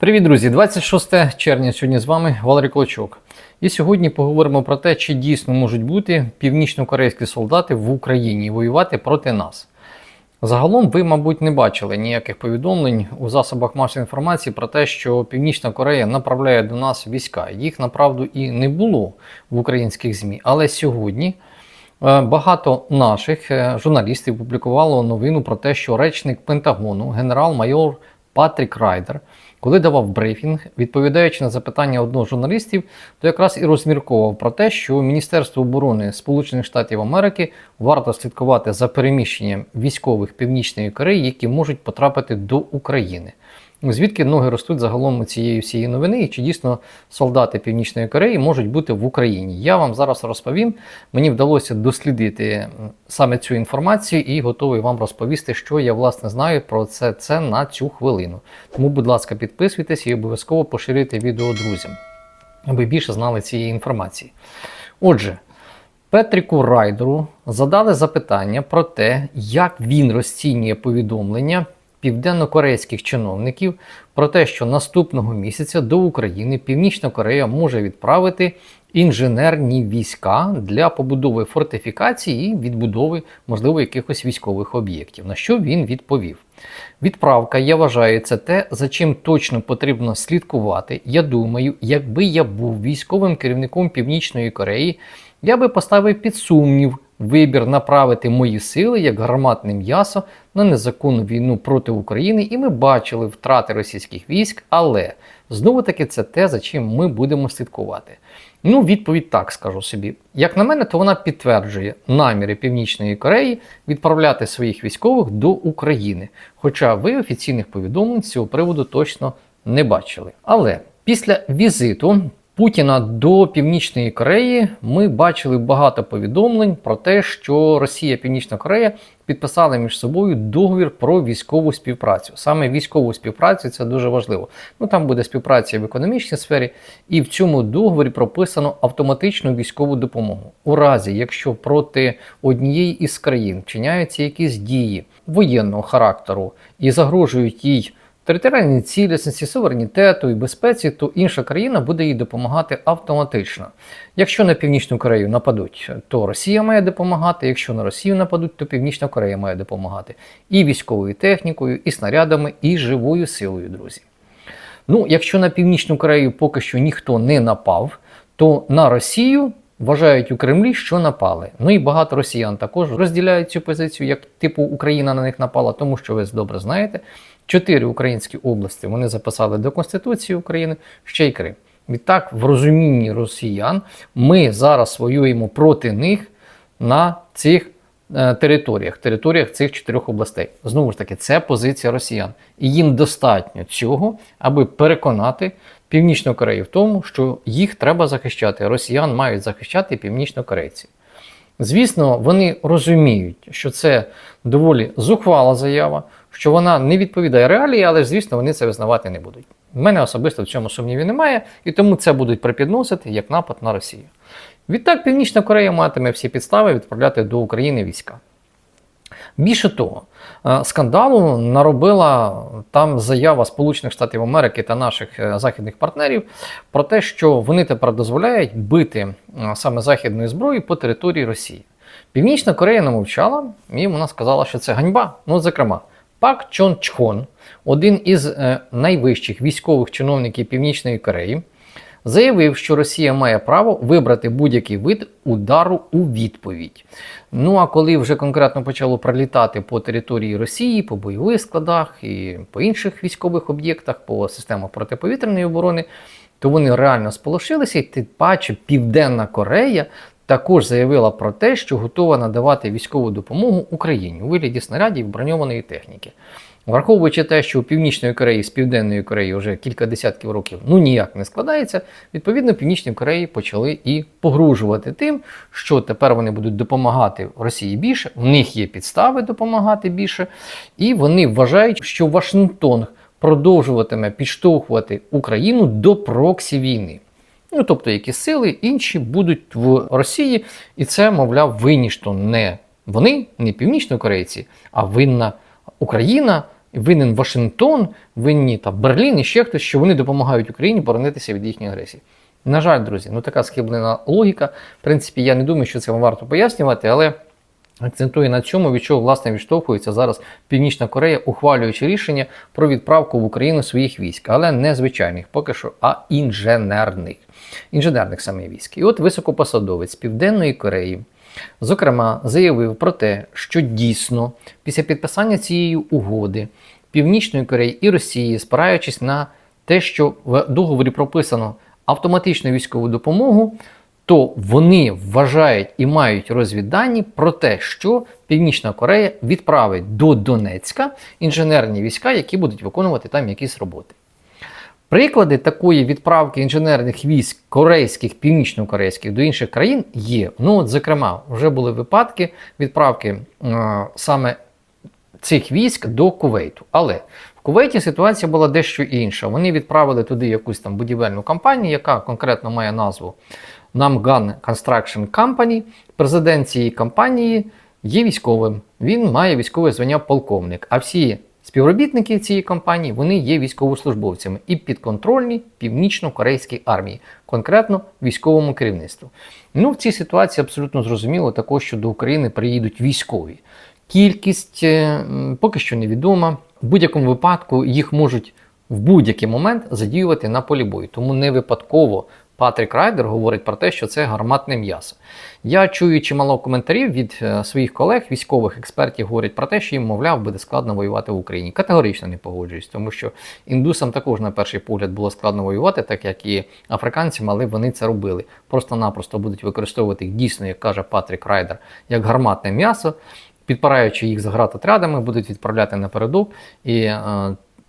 Привіт, друзі! 26 червня сьогодні з вами Валерій Клочок. І сьогодні поговоримо про те, чи дійсно можуть бути північно-корейські солдати в Україні воювати проти нас. Загалом ви, мабуть, не бачили ніяких повідомлень у засобах масової інформації про те, що Північна Корея направляє до нас війська. Їх направду і не було в українських ЗМІ. Але сьогодні е, багато наших е, журналістів публікувало новину про те, що речник Пентагону, генерал-майор Патрік Райдер, коли давав брифінг, відповідаючи на запитання одного з журналістів, то якраз і розмірковував про те, що Міністерство оборони Сполучених Штатів Америки варто слідкувати за переміщенням військових Північної Кореї, які можуть потрапити до України. Звідки ноги ростуть загалом цієї всієї новини, і чи дійсно солдати Північної Кореї можуть бути в Україні? Я вам зараз розповім. Мені вдалося дослідити саме цю інформацію і готовий вам розповісти, що я власне знаю про це, це на цю хвилину. Тому, будь ласка, підписуйтесь і обов'язково поширюйте відео друзям, аби більше знали цієї інформації. Отже. Петріку Райдеру задали запитання про те, як він розцінює повідомлення південно-корейських чиновників про те, що наступного місяця до України Північна Корея може відправити інженерні війська для побудови фортифікації і відбудови, можливо, якихось військових об'єктів. На що він відповів? Відправка, я вважаю, це те, за чим точно потрібно слідкувати. Я думаю, якби я був військовим керівником Північної Кореї, я би поставив під сумнів вибір направити мої сили як гарматне м'ясо на незаконну війну проти України, і ми бачили втрати російських військ, але знову таки це те, за чим ми будемо слідкувати. Ну, відповідь так скажу собі. Як на мене, то вона підтверджує наміри Північної Кореї відправляти своїх військових до України. Хоча ви офіційних повідомлень з цього приводу точно не бачили. Але після візиту Путіна до Північної Кореї ми бачили багато повідомлень про те, що Росія Північна Корея підписали між собою договір про військову співпрацю. Саме військову співпрацю це дуже важливо. Ну там буде співпраця в економічній сфері, і в цьому договорі прописано автоматичну військову допомогу. У разі, якщо проти однієї із країн вчиняються якісь дії воєнного характеру і загрожують їй територіальній цілісності, суверенітету і безпеці, то інша країна буде їй допомагати автоматично. Якщо на Північну Корею нападуть, то Росія має допомагати. Якщо на Росію нападуть, то Північна Корея має допомагати і військовою технікою, і снарядами, і живою силою, друзі. Ну, якщо на Північну Корею поки що ніхто не напав, то на Росію вважають у Кремлі, що напали. Ну і багато росіян також розділяють цю позицію, як типу Україна на них напала, тому що ви добре знаєте, чотири українські області вони записали до Конституції України ще й Крим. Відтак, в розумінні росіян, ми зараз воюємо проти них на цих е, територіях, територіях цих чотирьох областей. Знову ж таки, це позиція росіян. І їм достатньо цього, аби переконати Північну Корею в тому, що їх треба захищати. Росіян мають захищати північнокорейці. Звісно, вони розуміють, що це доволі зухвала заява, що вона не відповідає реалії, але ж, звісно, вони це визнавати не будуть. У мене особисто в цьому сумнівів немає, і тому це будуть припідносити як напад на Росію. Відтак, Північна Корея матиме всі підстави відправляти до України війська. Більше того, е, скандалу наробила там заява Сполучених Штатів Америки та наших е, західних партнерів про те, що вони тепер дозволяють бити е, саме західною зброєю по території Росії. Північна Корея не мовчала, і вона сказала, що це ганьба. Ну, зокрема, Пак Чон Чхон, один із е, найвищих військових чиновників Північної Кореї, заявив, що Росія має право вибрати будь-який вид удару у відповідь. Ну а коли вже конкретно почало пролітати по території Росії, по бойових складах і по інших військових об'єктах, по системах протиповітряної оборони, то вони реально сполошилися, і тим паче Південна Корея. Також заявила про те, що готова надавати військову допомогу Україні у вигляді снарядів броньованої техніки. Враховуючи те, що у Північної Кореї з Південної Кореї вже кілька десятків років ну ніяк не складається, відповідно, Північній Кореї почали і погружувати тим, що тепер вони будуть допомагати Росії більше, в них є підстави допомагати більше, і вони вважають, що Вашингтон продовжуватиме підштовхувати Україну до проксі війни. Ну, тобто, які сили інші будуть в Росії, і це, мовляв, винні що не вони, не північнокорейці, а винна Україна винен Вашингтон, винні там Берлін і ще хтось, що вони допомагають Україні боронитися від їхньої агресії. На жаль, друзі, ну така схиблена логіка. В принципі, я не думаю, що це вам варто пояснювати, але акцентую на цьому, від чого власне відштовхується зараз Північна Корея, ухвалюючи рішення про відправку в Україну своїх військ, але не звичайних, поки що, а інженерних. Інженерних саме військ. І от високопосадовець Південної Кореї. Зокрема, заявив про те, що дійсно після підписання цієї угоди Північної Кореї і Росії, спираючись на те, що в договорі прописано автоматичну військову допомогу, то вони вважають і мають розвіддані про те, що Північна Корея відправить до Донецька інженерні війська, які будуть виконувати там якісь роботи. Приклади такої відправки інженерних військ корейських, північно-корейських до інших країн є. Ну, от, зокрема, вже були випадки відправки е, саме цих військ до Кувейту. Але в Кувейті ситуація була дещо інша. Вони відправили туди якусь там будівельну компанію, яка конкретно має назву Namgan Construction Company. Президент цієї компанії є військовим. Він має військове звання полковник. А всі співробітники цієї компанії вони є військовослужбовцями і підконтрольні північно-корейській армії, конкретно військовому керівництву. Ну, в цій ситуації абсолютно зрозуміло також, що до України приїдуть військові. Кількість е, поки що невідома. В будь-якому випадку їх можуть в будь-який момент задіювати на полі бою. Тому не випадково Патрік Райдер говорить про те, що це гарматне м'ясо. Я чую чимало коментарів від е, своїх колег, військових експертів, говорять про те, що їм, мовляв, буде складно воювати в Україні. Категорично не погоджуюсь, тому що індусам також на перший погляд було складно воювати, так як і африканцям, але вони це робили. Просто-напросто будуть використовувати їх дійсно, як каже Патрік Райдер, як гарматне м'ясо, підпираючи їх загратотрядами, будуть відправляти напередок. І е,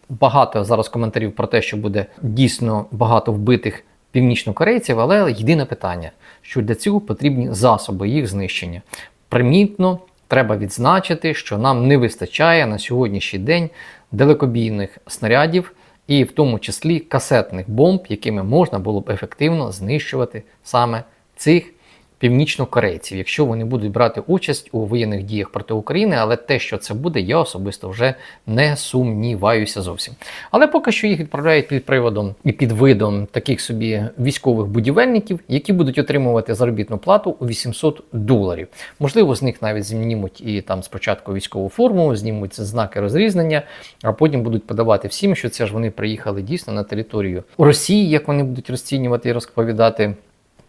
багато зараз коментарів про те, що буде дійсно багато вбитих північнокорейців, але єдине питання, що для цього потрібні засоби їх знищення. Примітно треба відзначити, що нам не вистачає на сьогоднішній день далекобійних снарядів, і в тому числі касетних бомб, якими можна було б ефективно знищувати саме цих північнокорейців, якщо вони будуть брати участь у воєнних діях проти України, але те, що це буде, я особисто вже не сумніваюся зовсім. Але поки що їх відправляють під приводом і під видом таких собі військових будівельників, які будуть отримувати заробітну плату у 800 доларів. Можливо, з них навіть знімуть і там спочатку військову форму, знімуть знаки розрізнення, а потім будуть подавати всім, що це ж вони приїхали дійсно на територію Росії, як вони будуть розцінювати і розповідати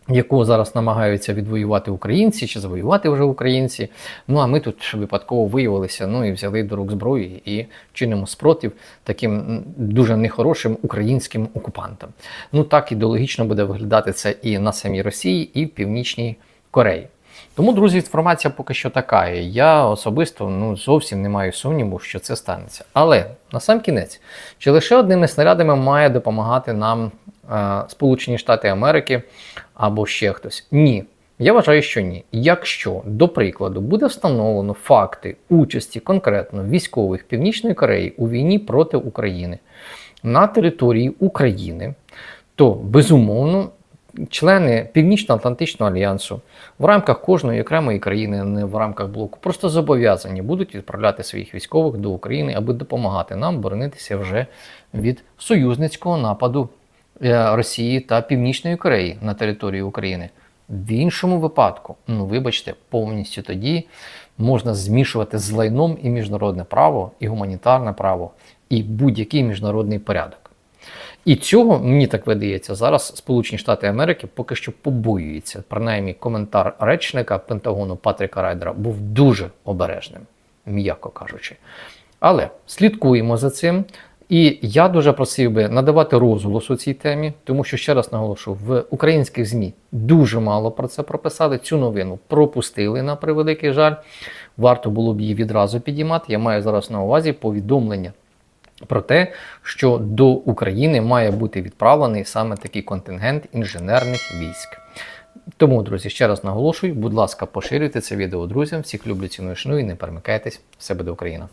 яку зараз намагаються відвоювати українці чи завоювати вже українці. Ну а ми тут випадково виявилися, ну і взяли до рук зброї і чинимо спротив таким дуже нехорошим українським окупантам. Ну так ідеологічно буде виглядати це і на самій Росії, і в Північній Кореї. Тому, друзі, інформація поки що така. І Я особисто ну, зовсім не маю сумніву, що це станеться. Але на сам кінець, чи лише одними снарядами має допомагати нам Сполучені Штати Америки або ще хтось? Ні. Я вважаю, що ні. Якщо, до прикладу, буде встановлено факти участі конкретно військових Північної Кореї у війні проти України на території України, то безумовно члени Північно-Атлантичного альянсу в рамках кожної окремої країни, не в рамках блоку, просто зобов'язані будуть відправляти своїх військових до України, аби допомагати нам боронитися вже від союзницького нападу е, Росії та Північної Кореї на території України. В іншому випадку, ну вибачте, повністю тоді можна змішувати з лайном і міжнародне право, і гуманітарне право, і будь-який міжнародний порядок. І цього, мені так видається, зараз Сполучені Штати Америки поки що побоюються. Принаймні, коментар речника Пентагону Патріка Райдера був дуже обережним, м'яко кажучи. Але слідкуємо за цим. І я дуже просив би надавати розголос у цій темі, тому що ще раз наголошую, в українських ЗМІ дуже мало про це прописали. Цю новину пропустили на превеликий жаль. Варто було б її відразу підіймати. Я маю зараз на увазі повідомлення про те, що до України має бути відправлений саме такий контингент інженерних військ. Тому, друзі, ще раз наголошую, будь ласка, поширюйте це відео друзям. Всіх люблю ціную шаную і не перемикайтесь. Все буде Україна!